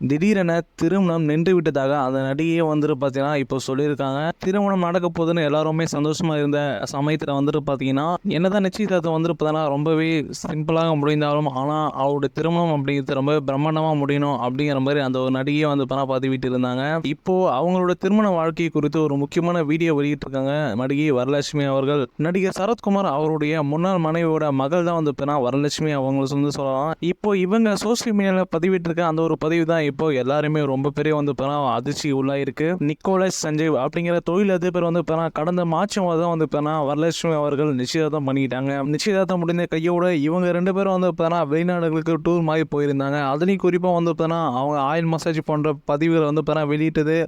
திடீரென திருமணம் நின்று விட்டதாக அந்த நடிகையே வந்துட்டு பார்த்தீங்கன்னா இப்போ சொல்லியிருக்காங்க. திருமணம் நடக்க போதுன்னு எல்லாருமே சந்தோஷமாக இருந்த சமயத்தில் வந்துட்டு பார்த்தீங்கன்னா என்னதான் நிச்சயதார்த்தம் வந்துட்டு பார்த்தீங்கன்னா ரொம்பவே சிம்பிளாக முடிந்தாலும் ஆனால் அவருடைய திருமணம் அப்படிங்கிறது ரொம்ப பிரம்மாண்டமாக முடியணும் அப்படிங்கிற மாதிரி அந்த ஒரு நடிகையை வந்து பார்த்தா பதிவிட்டு இருந்தாங்க. இப்போ அவங்களோட திருமண வாழ்க்கை குறித்து ஒரு முக்கியமான வீடியோ வெளியிட்டிருக்காங்க நடிகை வரலட்சுமி அவர்கள். நடிகர் சரத்குமார் அவருடைய முன்னாள் மனைவியோட மகள் தான் வந்து பார்த்தீங்கன்னா வரலட்சுமி அவங்களை வந்து சொல்லலாம். இப்போ இவங்க சோசியல் மீடியாவில் பதிவிட்டிருக்க அந்த ஒரு பதிவு தான் இப்போ எல்லாருமே ரொம்ப பெரிய வந்து பார்த்தீங்கன்னா அதிர்ச்சி உள்ளாயிருக்கு நிக்கோலஸ் சஞ்சீவ் அப்படிங்கிற தொழில் அதிபர் வந்து பார்த்தீங்கன்னா கடந்த மார்ச் மாதம் வந்து பார்த்தீங்கன்னா வரலட்சுமி அவர்கள் நிச்சயதார்த்தம் பண்ணிக்கிட்டாங்க நிச்சயதார்த்தம் முடிந்த கையோட இவங்க ரெண்டு பேரும் வந்து பார்த்தீங்கன்னா வெளிநாடுகளுக்கு டூர் மாதிரி போயிருந்தாங்க. அதுலேயும் குறிப்பாக வந்து பார்த்தீங்கன்னா அவங்க ஆயில் மசாஜ் போன்ற பதிவுகளை வந்து பார்த்தா வெளியிட்டது.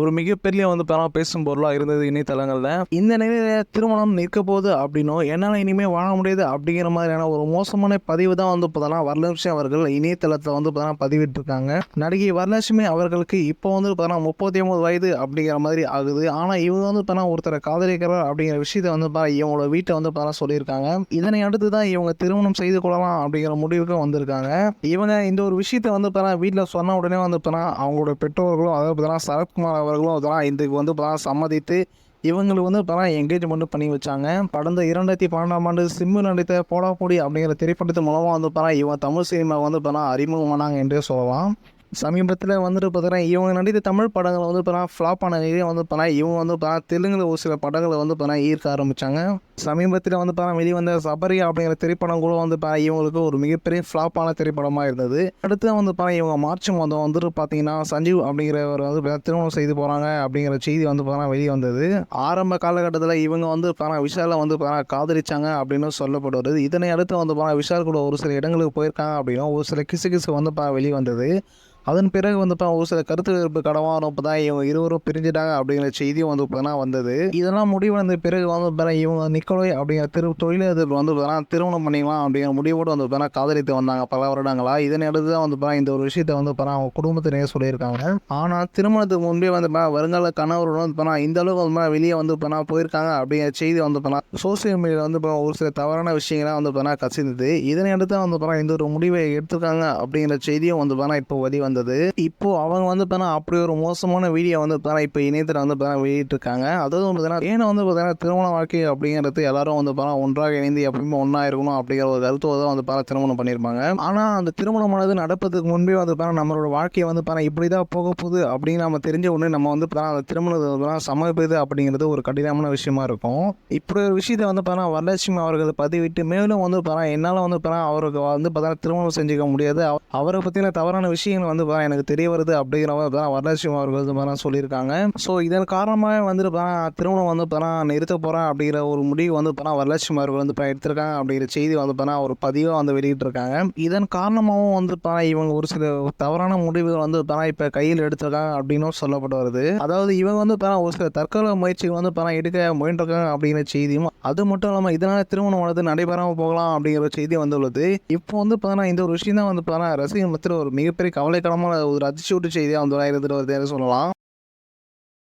ஒரு மிகப்பெரிய வந்து பணம் பேசும் பொருளாக இருந்தது இணையதளங்களில். இந்த நிலையில் திருமணம் நிற்க போகுது அப்படின்னும் என்னால் இனிமேல் வாழ முடியாது அப்படிங்கிற மாதிரியான ஒரு மோசமான பதிவு தான் வந்து பார்த்தோன்னா வரலட்சுமி அவர்கள் இணையதளத்தில் வந்து பார்த்தோன்னா பதிவிட்டிருக்காங்க. நடிகை வரலட்சுமி அவர்களுக்கு இப்போ வந்து பார்த்தோன்னா முப்பத்தி ஒன்பது வயது அப்படிங்கிற மாதிரி ஆகுது. ஆனால் இவங்க வந்து பார்த்தோன்னா ஒருத்தரை காதலிக்கிறார் அப்படிங்கிற விஷயத்தை வந்து பார்த்தா இவங்களோட வீட்டை வந்து பார்த்தா சொல்லியிருக்காங்க. இதனை அடுத்து தான் இவங்க திருமணம் செய்து கொள்ளலாம் அப்படிங்கிற முடிவுக்கு வந்திருக்காங்க. இவங்க இந்த ஒரு விஷயத்தை வந்து பார்த்தா வீட்டில் சொன்ன உடனே வந்து பார்த்தா அவங்களோட பெற்றோர்களும் அதாவது பார்த்தா சரத்குமார் அவர்களும் அதெல்லாம் இதுக்கு வந்து இப்போதான் சம்மதித்து இவங்களுக்கு வந்து இப்போதான் என்கேஜ்மெண்ட் பண்ணி வச்சாங்க. கடந்த இரண்டாயிரத்தி பன்னெண்டாம் ஆண்டு சிம்மு நடித்த போடாப்பொடி அப்படிங்கிற திரைப்படத்தின் மூலமாக வந்து பார்த்தா இவன் தமிழ் சினிமா வந்து பார்த்தா அறிமுகமானாங்க என்றே சொல்லலாம். சமீபத்தில் வந்துட்டு பார்த்தீங்கன்னா இவங்க நடித்த தமிழ் படங்களை வந்து பார்த்தா ஃப்ளாப் ஆன நிலையில் வந்து பார்த்தா இவங்க வந்து பார்த்தா தெலுங்குல ஒரு சில படங்களை வந்து பார்த்தீங்கன்னா ஈர்க்க ஆரம்பித்தாங்க சமீபத்தில் வந்து பார்த்தா வெளிவந்த சபரி அப்படிங்கிற திரைப்படம் கூட வந்து பார்த்தா இவங்களுக்கு ஒரு மிகப்பெரிய ஃப்ளாப்பான திரைப்படமாக இருந்தது அடுத்து வந்து பார்த்தா இவங்க மார்ச் மாதம் வந்துட்டு பார்த்தீங்கன்னா சஞ்சீவ் அப்படிங்கிறவர் வந்து திருமணம் செய்து போகிறாங்க அப்படிங்கிற செய்தி வந்து பார்த்தா வெளியே வந்தது ஆரம்ப காலகட்டத்தில் இவங்க வந்து பார்த்தா விஷாலை வந்து பார்த்தா காதலிச்சாங்க அப்படின்னு சொல்லப்படுவது இதனை அடுத்து வந்து பார்த்தா விஷால் கூட ஒரு சில இடங்களுக்கு போயிருக்காங்க அப்படின்னா ஒரு சில கிசு கிசு வந்து பார்த்தா வெளியே வந்தது அதன் பிறகு வந்து இப்போ ஒரு சில கருத்து வேறுபாடு கடவான இப்போ தான் இவங்க இருவரும் பிரிஞ்சிட்டாங்க அப்படிங்கிற செய்தியும் வந்து இப்போ வந்தது இதெல்லாம் முடிவடைந்த பிறகு வந்து இப்போ இவங்க நிக்கோலை அப்படிங்கிற திரு தொழிலதிபர் வந்து இப்போ திருமணம் பண்ணிக்கலாம் அப்படிங்கிற முடிவோடு வந்து இப்போ காதலித்து வந்தாங்க பல வருடங்களா இதனை அடுத்து தான் வந்து இப்போ இந்த ஒரு விஷயத்தை வந்து இப்போ அவங்க குடும்பத்தினே சொல்லியிருக்காங்க ஆனால் திருமணத்துக்கு முன்பே வந்து இப்போ வருங்கால கணவருடன் வந்து இப்போ இந்த அளவுக்கு வந்து வெளியே வந்து இப்போ போயிருக்காங்க அப்படிங்கிற செய்தி வந்து இப்போ சோசியல் மீடியாவில் வந்து இப்போ ஒரு சில தவறான விஷயங்கள்லாம் வந்து இப்போ கசிந்தது இதனை அடுத்து வந்து இப்போ இந்த ஒரு முடிவை எடுத்திருக்காங்க அப்படிங்கிற செய்தியும் வந்து இப்போ இப்போ வெளி வந்தது இப்போ அவங்க வந்து பார்த்தா அப்படி ஒரு மோசமான வீடியோ வந்து பார்த்தா இப்போ இணையத்தில் வந்து பார்த்தா வெளியிட்டிருக்காங்க அதாவது வந்து பார்த்தீங்கன்னா ஏன்னா வந்து பார்த்தீங்கன்னா திருமண வாழ்க்கை அப்படிங்கிறது எல்லாரும் வந்து பார்த்தா ஒன்றாக இணைந்து எப்பயுமே ஒன்றா இருக்கணும் அப்படிங்கிற ஒரு கருத்தோடு தான் வந்து பார்த்தா திருமணம் பண்ணியிருப்பாங்க ஆனால் அந்த திருமணமானது நடப்பதுக்கு முன்பே வந்து பார்த்தா நம்மளோட வாழ்க்கையை வந்து பார்த்தா இப்படி தான் போக போகுது அப்படின்னு நம்ம தெரிஞ்ச உடனே நம்ம வந்து பார்த்தா அந்த திருமணத்தை சமர்ப்பிது அப்படிங்கிறது ஒரு கடினமான விஷயமா இருக்கும் இப்படி ஒரு விஷயத்தை வந்து பார்த்தா வரலட்சுமி அவர்கள் பதிவிட்டு மேலும் வந்து பார்த்தா என்னால் வந்து பார்த்தா அவருக்கு வந்து பார்த்தா திருமணம் செஞ்சுக்க முடியாது அவரை பற்றின தவறான விஷயங்கள் வந்து பார்த்தா எனக்கு தெரிய வருது அப்படிங்கிற மாதிரி தான் வரலட்சுமி அவர்கள் வந்து பார்த்தா சொல்லியிருக்காங்க ஸோ இதன் காரணமாக வந்துட்டு பார்த்தா திருமணம் வந்து பார்த்தா நிறுத்த போகிறேன் அப்படிங்கிற ஒரு முடிவு வந்து பார்த்தா வரலட்சுமி அவர்கள் வந்து இப்போ எடுத்திருக்காங்க அப்படிங்கிற செய்தி வந்து இப்போ ஒரு பதிவாக வந்து வெளியிட்டிருக்காங்க இதன் காரணமாகவும் வந்து பார்த்தா இவங்க ஒரு சில தவறான முடிவுகள் வந்து பார்த்தா இப்போ கையில் எடுத்திருக்காங்க அப்படின்னும் சொல்லப்பட்டு வருது அதாவது இவங்க வந்து பார்த்தா ஒரு சில தற்கொலை முயற்சிகள் வந்து பார்த்தா எடுக்க முயன்றிருக்காங்க அப்படிங்கிற செய்தியும் அது மட்டும் இல்லாமல் இதனால் திருமணம் வந்து நடைபெறாமல் போகலாம் அப்படிங்கிற செய்தி வந்துள்ளது இப்போ வந்து பார்த்தா இந்த ஒரு விஷயம் தான் வந்து பார்த்தா ரசிகர் மத்தியில் ஒரு மிகப்பெரிய கவலை கவலைக்கிடமான ஒரு அதிர்ச்சி அதிர்ச்சியூட்டு செய்தியாக வந்து இருந்துட்டு வருதுன்னு சொல்லலாம்.